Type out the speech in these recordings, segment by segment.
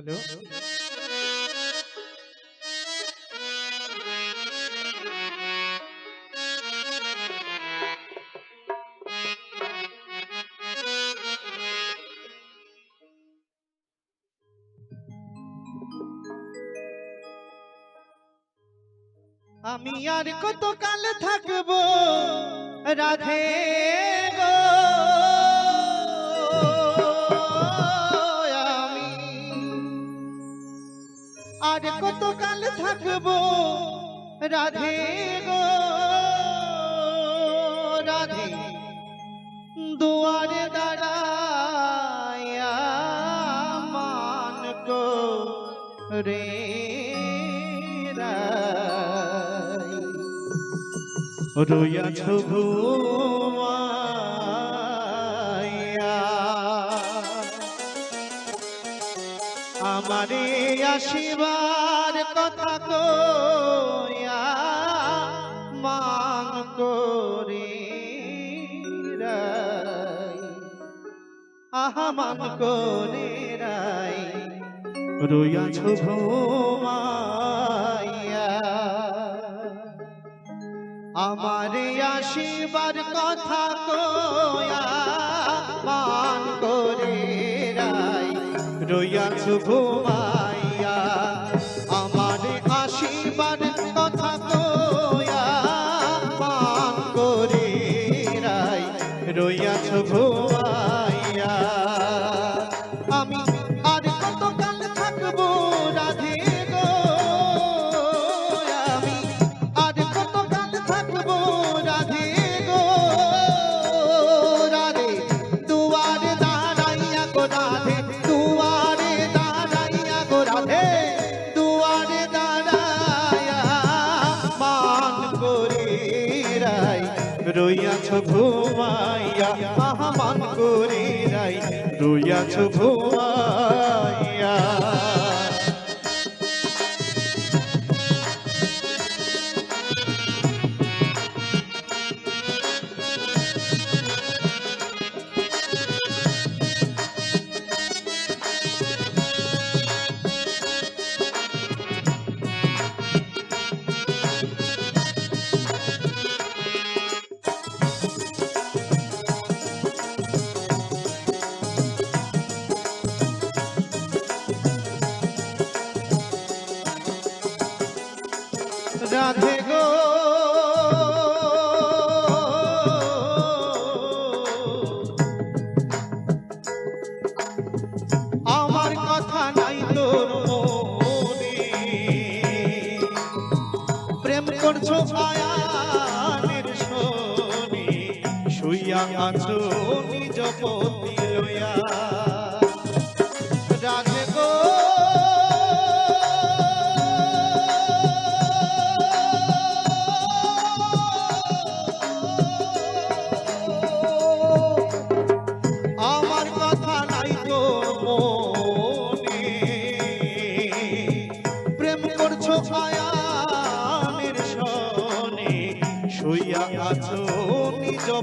Hello. আমি আর কত কাল থাকব? রাধে থাকব রাধে গো রাধে। দুয়ারে দাঁড়ায়া মান রে রাই। রইয়াছ ঘুমাইয়া। আমারে আসিবার কথা কইয়া করে রাই। করে রাই। রইয়াছ ঘুমাইয়া। আমারে আসিবার কথা কয়া মান করে রাই। ঘুমাইয়া। রইয়াছ ঘুমাইয়া রইয়াছ ঘুমাইয়া আহা মান করে রাই। আছো ঘুমাইয়া শুইয়া আছো নিজ পতি লইয়া।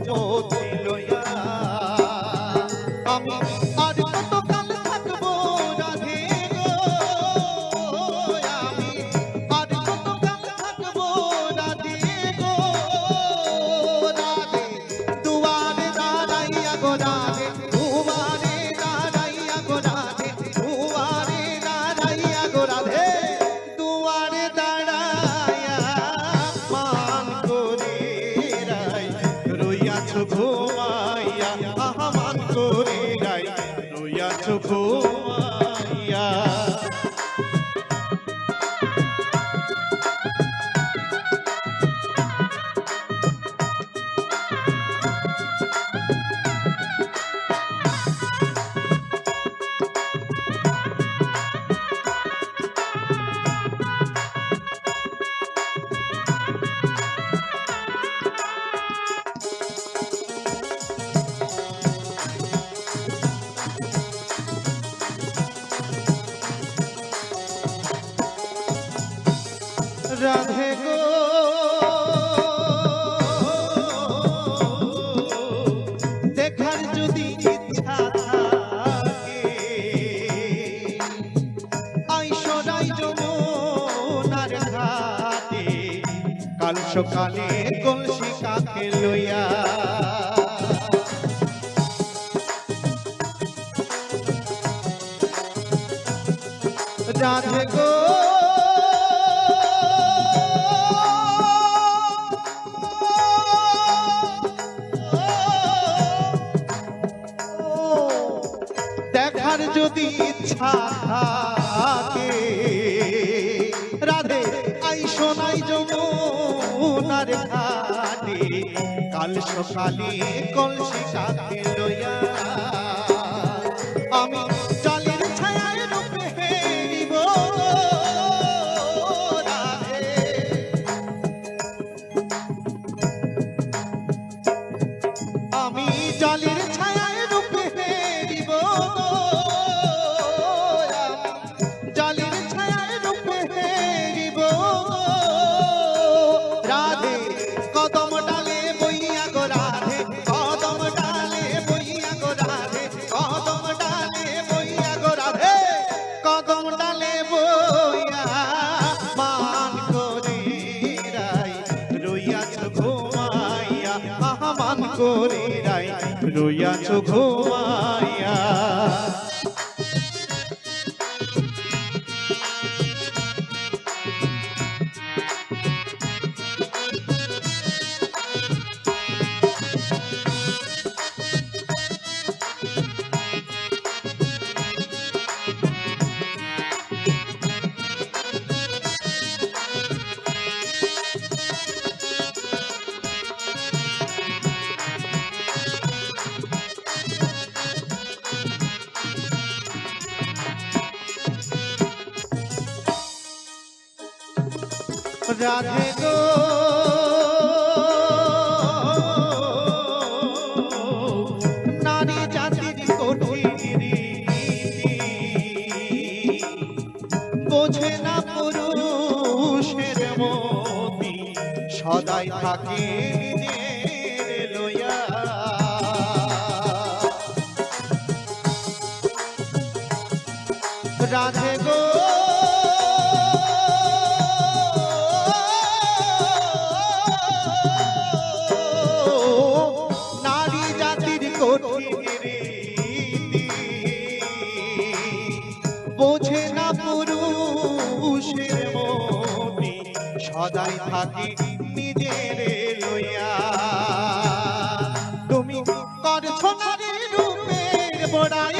নিজ যদি ইচ্ছা থাকে। আইসরাই যমুনার ঘাটে কাল সকালে কলসি কাকে লইয়া। রাধে গো। যদি ইচ্ছা থাকে। রাধে আই সোনাই যমুনার ঘাটে। কাল সকালে কলসি সাথে লইয়া আমি রইয়াছ ঘুমাইয়া রাধে গো। নারী জাতির কঠিন বোঝে না পুরুষের মতি সদাই থাকে রাধে গো। থাকি নিজের লইয়া। তুমি করছ নারী রূপের বড়াই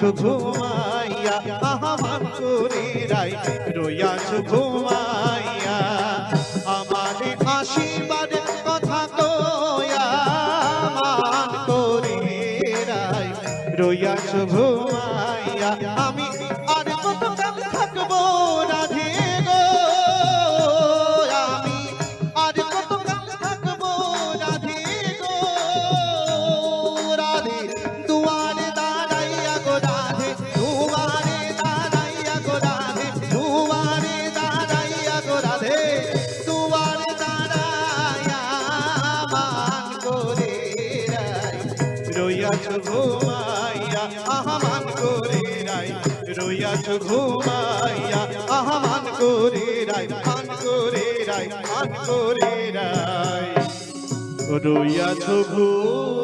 রইয়াছো ঘুমাইয়া আহা মান করে রাই রইয়াছো ঘুমাইয়া আমার আশীর্বাদ কথা কয়া মান করে রাই রইয়াছো ঘুমাইয়া আমি রইয়াছ ঘুমাইয়া আহমান করে রাই মান করে রাই মান করে রাই রইয়াছ ঘুমাইয়া